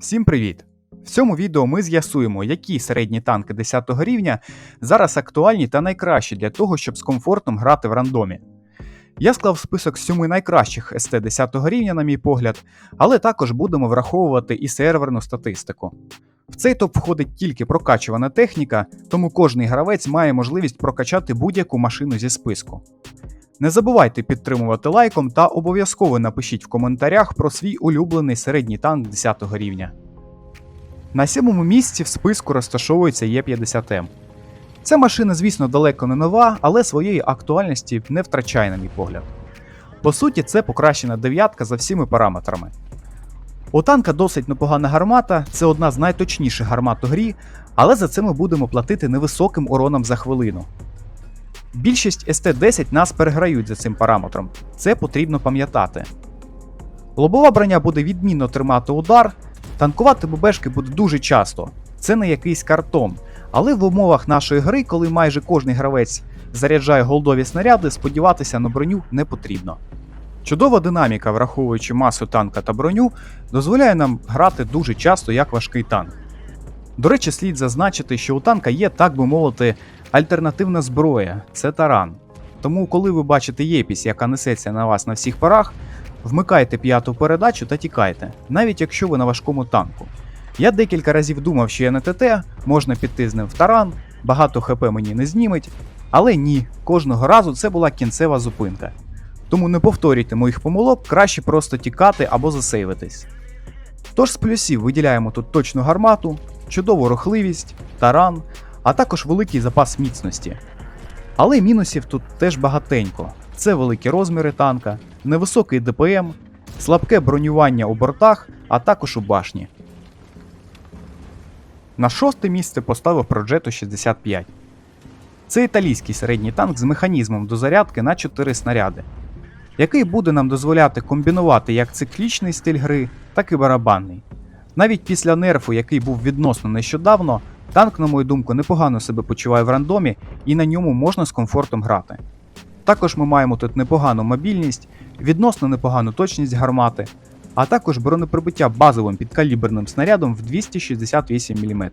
Всім привіт! В цьому відео ми з'ясуємо, які середні танки 10 рівня зараз актуальні та найкращі для того, щоб з комфортом грати в рандомі. Я склав список 7 найкращих СТ 10 рівня, на мій погляд, але також будемо враховувати і серверну статистику. В цей топ входить тільки прокачувана техніка, тому кожний гравець має можливість прокачати будь-яку машину зі списку. Не забувайте підтримувати лайком та обов'язково напишіть в коментарях про свій улюблений середній танк 10 рівня. На сьомому місці в списку розташовується Є50М. Ця машина, звісно, далеко не нова, але своєї актуальності не втрачає, на мій погляд. По суті, це покращена дев'ятка за всіми параметрами. У танка досить непогана гармата, це одна з найточніших гармат у грі, але за це ми будемо платити невисоким уроном за хвилину. Більшість СТ-10 нас переграють за цим параметром, це потрібно пам'ятати. Лобова броня буде відмінно тримати удар, танкувати ББшки буде дуже часто, це не якийсь картон. Але в умовах нашої гри, коли майже кожний гравець заряджає голдові снаряди, сподіватися на броню не потрібно. Чудова динаміка, враховуючи масу танка та броню, дозволяє нам грати дуже часто як важкий танк. До речі, слід зазначити, що у танка є, так би мовити, альтернативна зброя це таран. Тому, коли ви бачите єпісь, яка несеться на вас на всіх парах, вмикайте п'яту передачу та тікайте, навіть якщо ви на важкому танку. Я декілька разів думав, що я не ТТ, можна піти з ним в таран, багато ХП мені не зніметь, але ні, кожного разу це була кінцева зупинка. Тому не повторюйте моїх помилок, краще просто тікати або засейвитись. Тож з плюсів виділяємо тут точну гармату, чудову рухливість, таран, а також великий запас міцності. Але мінусів тут теж багатенько. Це великі розміри танка, невисокий ДПМ, слабке бронювання у бортах, а також у башні. На шосте місце поставив Progetto 65. Це італійський середній танк з механізмом до зарядки на 4 снаряди, який буде нам дозволяти комбінувати як циклічний стиль гри, так і барабанний. Навіть після нерфу, який був відносно нещодавно, танк, на мою думку, непогано себе почуває в рандомі і на ньому можна з комфортом грати. Також ми маємо тут непогану мобільність, відносно непогану точність гармати, а також бронеприбиття базовим підкаліберним снарядом в 268 мм.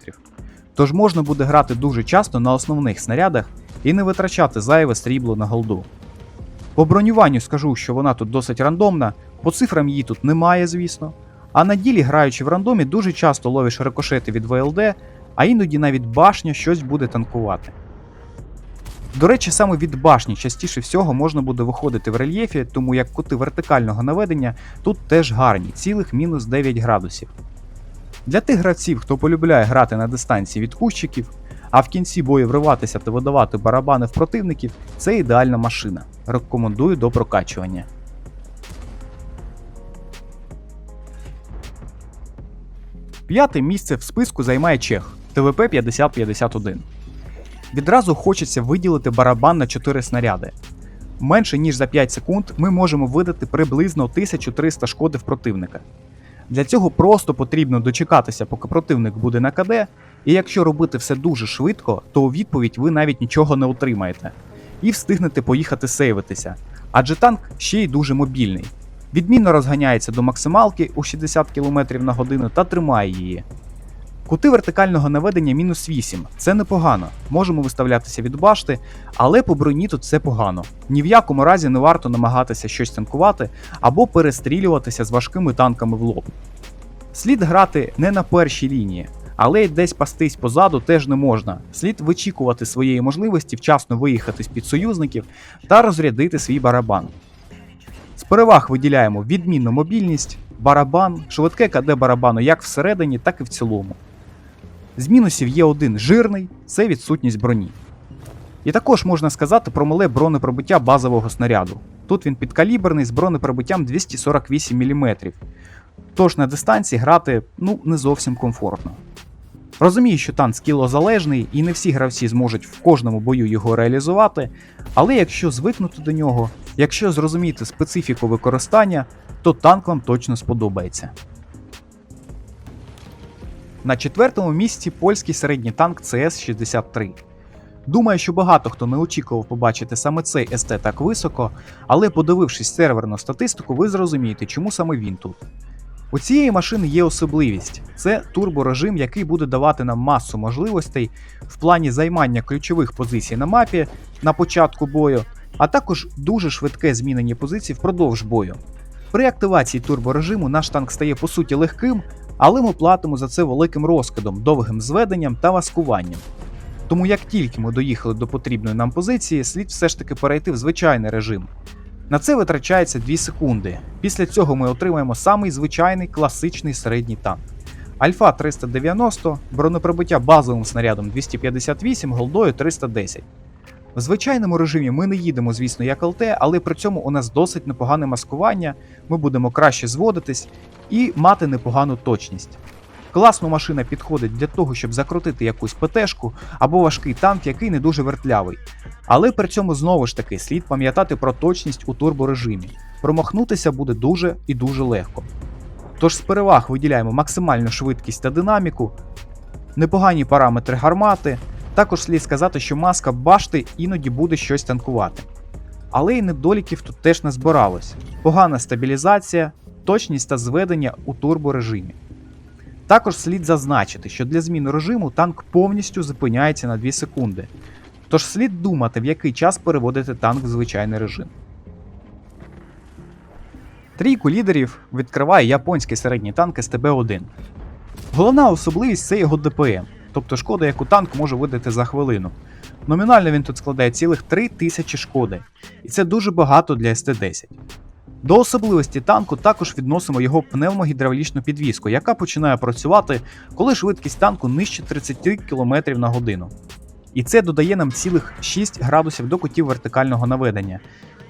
Тож можна буде грати дуже часто на основних снарядах і не витрачати зайве срібло на голду. По бронюванню скажу, що вона тут досить рандомна, по цифрам її тут немає, звісно. А на ділі, граючи в рандомі, дуже часто ловиш рикошети від ВЛД, а іноді навіть башня щось буде танкувати. До речі, саме від башні частіше всього можна буде виходити в рельєфі, тому як кути вертикального наведення тут теж гарні, цілих мінус 9 градусів. Для тих гравців, хто полюбляє грати на дистанції від кущиків, а в кінці бою вриватися та видавати барабани в противників, це ідеальна машина. Рекомендую до прокачування. П'яте місце в списку займає Чех ТВП 5051. Відразу хочеться виділити барабан на 4 снаряди. Менше ніж за 5 секунд ми можемо видати приблизно 1300 шкоди в противника. Для цього просто потрібно дочекатися, поки противник буде на КД, і якщо робити все дуже швидко, то у відповідь ви навіть нічого не отримаєте. І встигнете поїхати сейвитися. Адже танк ще й дуже мобільний. Відмінно розганяється до максималки у 60 км на годину та тримає її. Кути вертикального наведення мінус 8. Це непогано. Можемо виставлятися від башти, але по броні тут все погано. Ні в якому разі не варто намагатися щось танкувати або перестрілюватися з важкими танками в лоб. Слід грати не на першій лінії, але й десь пастись позаду теж не можна. Слід вичікувати своєї можливості вчасно виїхати з під союзників та розрядити свій барабан. З переваг виділяємо відмінну мобільність, барабан, швидке КД барабану як всередині, так і в цілому. З мінусів є один жирний це відсутність броні. І також можна сказати про мале бронепробиття базового снаряду. Тут він підкаліберний з бронепробиттям 248 мм. Тож на дистанції грати ну, не зовсім комфортно. Розумію, що танк скілозалежний і не всі гравці зможуть в кожному бою його реалізувати, але якщо звикнути до нього, якщо зрозуміти специфіку використання, то танк вам точно сподобається. На четвертому місці польський середній танк CS-63. Думаю, що багато хто не очікував побачити саме цей СТ так високо, але подивившись серверну статистику, ви зрозумієте, чому саме він тут. У цієї машини є особливість: це турборежим, який буде давати нам масу можливостей в плані займання ключових позицій на мапі на початку бою, а також дуже швидке змінення позицій впродовж бою. При активації турборежиму наш танк стає по суті легким, але ми платимо за це великим розкидом, довгим зведенням та васкуванням. Тому як тільки ми доїхали до потрібної нам позиції, слід все ж таки перейти в звичайний режим. На це витрачається 2 секунди. Після цього ми отримаємо самий звичайний класичний середній танк. Альфа 390, бронепробиття базовим снарядом 258, голдою 310. В звичайному режимі ми не їдемо, звісно, як ЛТ, але при цьому у нас досить непогане маскування, ми будемо краще зводитись і мати непогану точність. Класно машина підходить для того, щоб закрутити якусь ПТшку або важкий танк, який не дуже вертлявий. Але при цьому знову ж таки слід пам'ятати про точність у турборежимі. Промахнутися буде дуже і дуже легко. Тож з переваг виділяємо максимальну швидкість та динаміку, непогані параметри гармати. Також слід сказати, що маска башти іноді буде щось танкувати. Але й недоліків тут теж не збиралось. Погана стабілізація, точність та зведення у турборежимі. Також слід зазначити, що для зміни режиму танк повністю зупиняється на 2 секунди. Тож слід думати, в який час переводити танк в звичайний режим. Трійку лідерів відкриває японський середній танк СТБ-1. Головна особливість це його ДПМ, тобто шкода, яку танк може видати за хвилину. Номінально він тут складає цілих 3000 шкоди, і це дуже багато для СТ-10. До особливості танку також відносимо його пневмогідравлічну підвіску, яка починає працювати, коли швидкість танку нижче 30 км на годину. І це додає нам цілих 6 градусів до кутів вертикального наведення,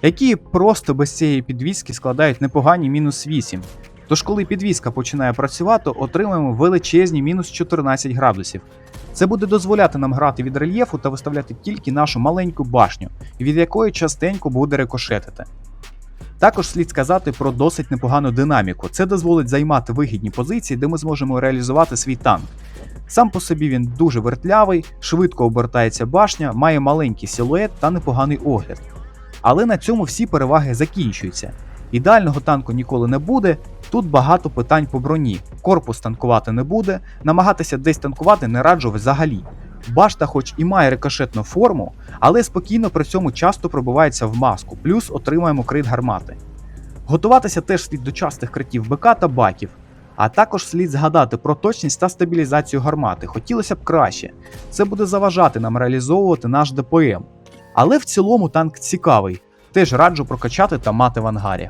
які просто без цієї підвіски складають непогані мінус 8. Тож, коли підвіска починає працювати, отримаємо величезні мінус 14 градусів. Це буде дозволяти нам грати від рельєфу та виставляти тільки нашу маленьку башню, від якої частенько буде рикошетити. Також слід сказати про досить непогану динаміку. Це дозволить займати вигідні позиції, де ми зможемо реалізувати свій танк. Сам по собі він дуже вертлявий, швидко обертається башня, має маленький силует та непоганий огляд. Але на цьому всі переваги закінчуються. Ідеального танку ніколи не буде, тут багато питань по броні. Корпус танкувати не буде, намагатися десь танкувати не раджу взагалі. Башта, хоч і має рикошетну форму, але спокійно при цьому часто пробивається в маску, плюс отримаємо крит гармати. Готуватися теж слід до частих критів БК та баків, а також слід згадати про точність та стабілізацію гармати. Хотілося б краще. Це буде заважати нам реалізовувати наш ДПМ. Але в цілому танк цікавий, теж раджу прокачати та мати в ангарі.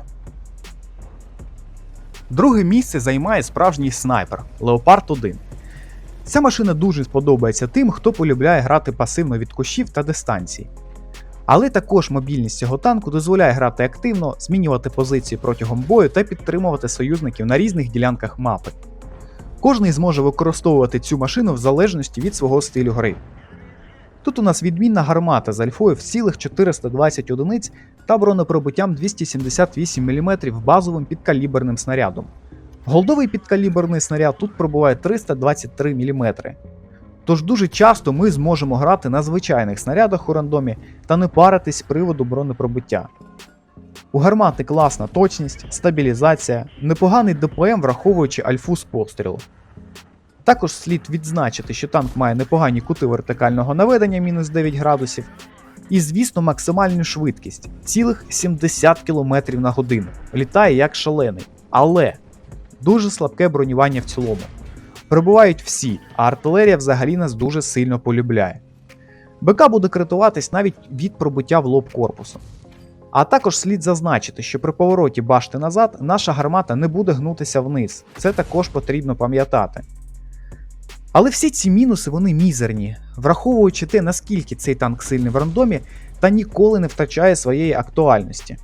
Друге місце займає справжній снайпер Leopard 1. Ця машина дуже сподобається тим, хто полюбляє грати пасивно від кущів та дистанцій. Але також мобільність цього танку дозволяє грати активно, змінювати позиції протягом бою та підтримувати союзників на різних ділянках мапи. Кожний зможе використовувати цю машину в залежності від свого стилю гри. Тут у нас відмінна гармата з альфою в цілих 420 одиниць та бронепробиттям 278 мм базовим підкаліберним снарядом. Голдовий підкаліберний снаряд тут пробуває 323 мм. Тож дуже часто ми зможемо грати на звичайних снарядах у рандомі та не паритись з приводу бронепробиття. У гармати класна точність, стабілізація, непоганий ДПМ, враховуючи альфу з пострілу. Також слід відзначити, що танк має непогані кути вертикального наведення мінус 9 градусів, і, звісно, максимальну швидкість цілих 70 км на годину. Літає як шалений. Але дуже слабке бронювання в цілому. Прибувають всі, а артилерія взагалі нас дуже сильно полюбляє. БК буде критуватись навіть від пробиття в лоб корпусу. А також слід зазначити, що при повороті башти назад наша гармата не буде гнутися вниз. Це також потрібно пам'ятати. Але всі ці мінуси вони мізерні, враховуючи те, наскільки цей танк сильний в рандомі та ніколи не втрачає своєї актуальності.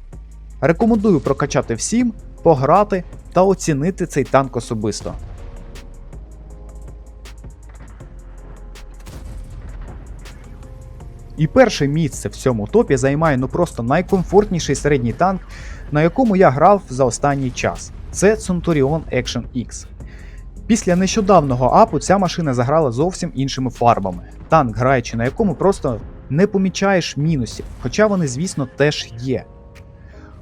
Рекомендую прокачати всім, пограти та оцінити цей танк особисто. І перше місце в цьому топі займає ну просто найкомфортніший середній танк, на якому я грав за останній час. Це Centurion Action X. Після нещодавнього апу ця машина заграла зовсім іншими фарбами. Танк, граючи на якому просто не помічаєш мінусів, хоча вони, звісно, теж є.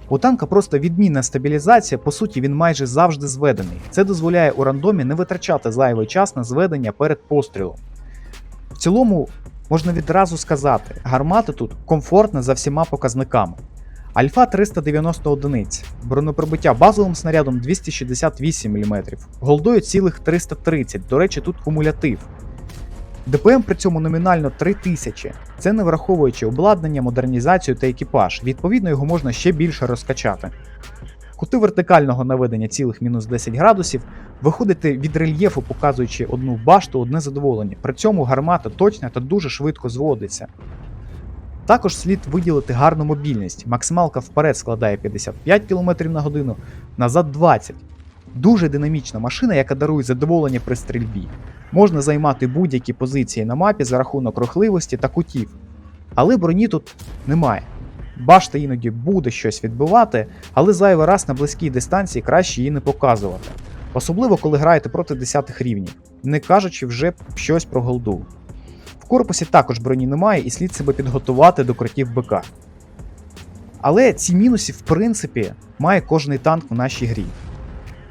У танка просто відмінна стабілізація, по суті, він майже завжди зведений. Це дозволяє у рандомі не витрачати зайвий час на зведення перед пострілом. В цілому, можна відразу сказати, гармата тут комфортна за всіма показниками. Альфа 390 одиниць, бронепробиття базовим снарядом 268 мм, голдою цілих 330, до речі, тут кумулятив. ДПМ при цьому номінально 3000. Це не враховуючи обладнання, модернізацію та екіпаж. Відповідно, його можна ще більше розкачати. Кути вертикального наведення цілих мінус 10 градусів, виходити від рельєфу, показуючи одну башту, одне задоволення. При цьому гармата точна та дуже швидко зводиться. Також слід виділити гарну мобільність. Максималка вперед складає 55 км на годину, назад 20. Дуже динамічна машина, яка дарує задоволення при стрільбі. Можна займати будь-які позиції на мапі за рахунок рухливості та кутів. Але броні тут немає. Башта іноді буде щось відбивати, але зайвий раз на близькій дистанції краще її не показувати. Особливо коли граєте проти 10 рівнів, не кажучи вже щось про голду. Корпусі також броні немає і слід себе підготувати до кротів БК. Але ці мінуси, в принципі, має кожний танк в нашій грі.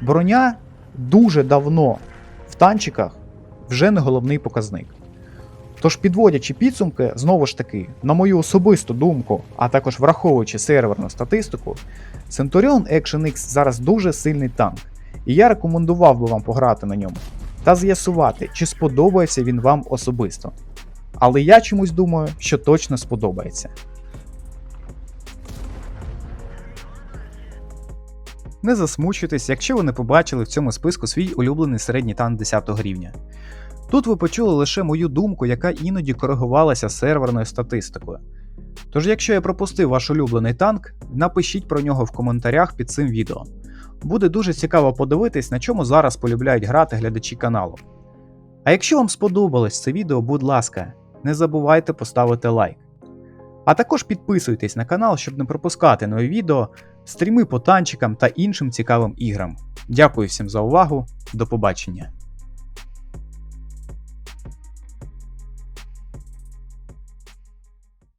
Броня дуже давно в танчиках вже не головний показник. Тож, підводячи підсумки, знову ж таки, на мою особисту думку, а також враховуючи серверну статистику, Centurion Action X зараз дуже сильний танк, і я рекомендував би вам пограти на ньому та з'ясувати, чи сподобається він вам особисто. Але я чомусь думаю, що точно сподобається. Не засмучуйтесь, якщо ви не побачили в цьому списку свій улюблений середній танк 10 рівня. Тут ви почули лише мою думку, яка іноді коригувалася серверною статистикою. Тож, якщо я пропустив ваш улюблений танк, напишіть про нього в коментарях під цим відео. Буде дуже цікаво подивитись, на чому зараз полюбляють грати глядачі каналу. А якщо вам сподобалось це відео, будь ласка, не забувайте поставити лайк. А також підписуйтесь на канал, щоб не пропускати нові відео, стріми по танчикам та іншим цікавим іграм. Дякую всім за увагу, до побачення!